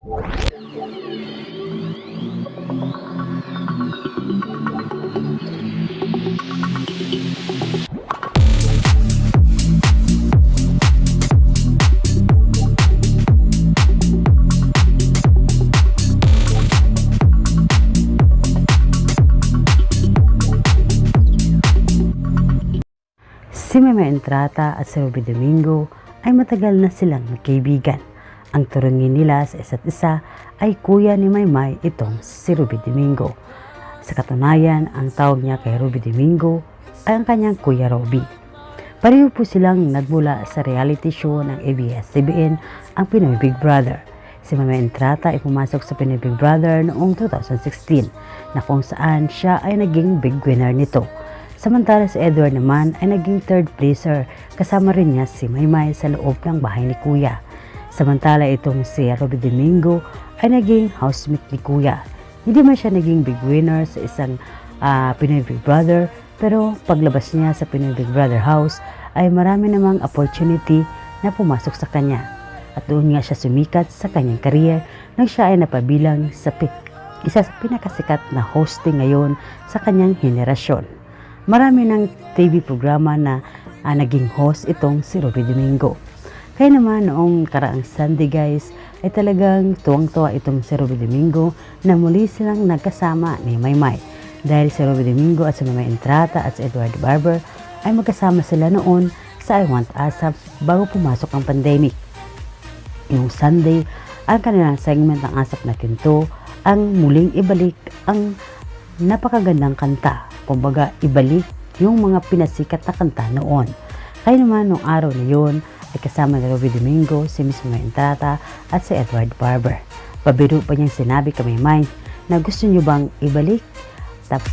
Si Meme Entrata at si Ruby Domingo ay matagal na silang magkaibigan. Ang turungin nila sa isa't isa ay kuya ni Maymay itong si Ruby Domingo. Sa katunayan, ang tawag niya kay Ruby Domingo ay ang kanyang kuya Robby. Pareho po silang nagmula sa reality show ng ABS-CBN ang Pinoy Big Brother. Si Meme Entrata ay pumasok sa Pinoy Big Brother noong 2016 na kung saan siya ay naging big winner nito. Samantala si Edward naman ay naging third placer kasama rin niya si Maymay sa loob ng bahay ni Kuya. Samantala itong si Robby Domingo ay naging housemate ni Kuya. Hindi man siya naging big winner sa isang ah, Pinoy Big Brother pero paglabas niya sa Pinoy Big Brother house ay marami namang opportunity na pumasok sa kanya. At doon nga siya sumikat sa kanyang career nang siya ay napabilang sa pi- isa sa pinakasikat na hosting ngayon sa kanyang henerasyon. Marami ng TV programa na ah, naging host itong si Ruby Domingo. Kaya naman noong karaang Sunday guys ay talagang tuwang-tuwa itong si Ruby Domingo na muli silang nagkasama ni Maymay. Dahil si Ruby Domingo at si Maymay Entrata at si Edward Barber ay magkasama sila noon sa I Want ASAP bago pumasok ang pandemic. Yung Sunday, ang kanilang segment ng Asap na Kinto ang muling ibalik ang napakagandang kanta. Kumbaga, ibalik yung mga pinasikat na kanta noon. Kaya naman, nung araw na yun, ay kasama ni Ruby Domingo, si Miss Entrata at si Edward Barber. Pabiro pa niyang sinabi kay Maymay na gusto niyo bang ibalik? Tap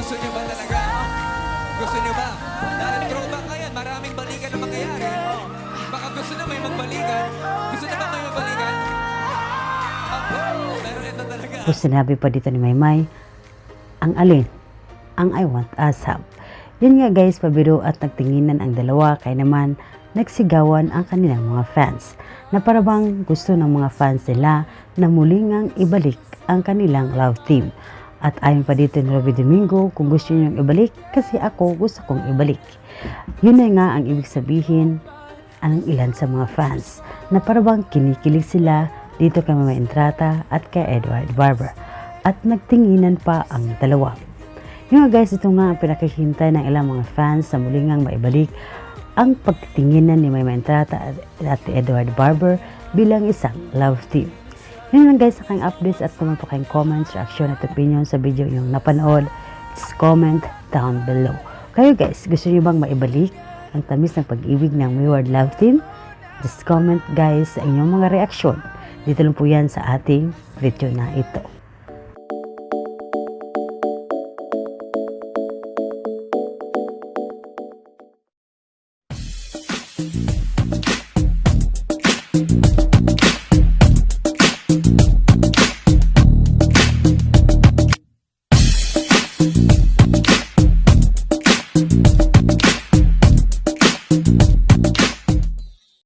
Gusto niyo ba talaga? Gusto niyo ba? Dahil throwback na yan, maraming balikan na mangyayari. Baka gusto na may magbalikan. Gusto na ba kayo magbalikan? Ako, pero ito talaga. Tapos sinabi pa dito ni Maymay, ang alin? Ang I want ASAP. Yun nga guys, pabiro at nagtinginan ang dalawa kaya naman nagsigawan ang kanilang mga fans na parabang gusto ng mga fans nila na muling ang ibalik ang kanilang love team. At ayon pa dito ni Robby Domingo, kung gusto niyong ibalik, kasi ako gusto kong ibalik. Yun na nga ang ibig sabihin ang ilan sa mga fans na parabang kinikilig sila dito kay Mama Entrata at kay Edward Barber at nagtinginan pa ang dalawa. Yung guys, ito nga ang pinakihintay ng ilang mga fans sa muli ngang maibalik ang pagtitinginan ni Mama Entrata at, at Edward Barber bilang isang love team. Yun lang guys, sa kayong updates at kung po kayong comments, reaction at opinion sa video yung napanood, just comment down below. Kayo guys, gusto niyo bang maibalik ang tamis ng pag-ibig ng Wayward Love Team? Just comment guys sa inyong mga reaksyon. Dito lang po yan sa ating video na ito.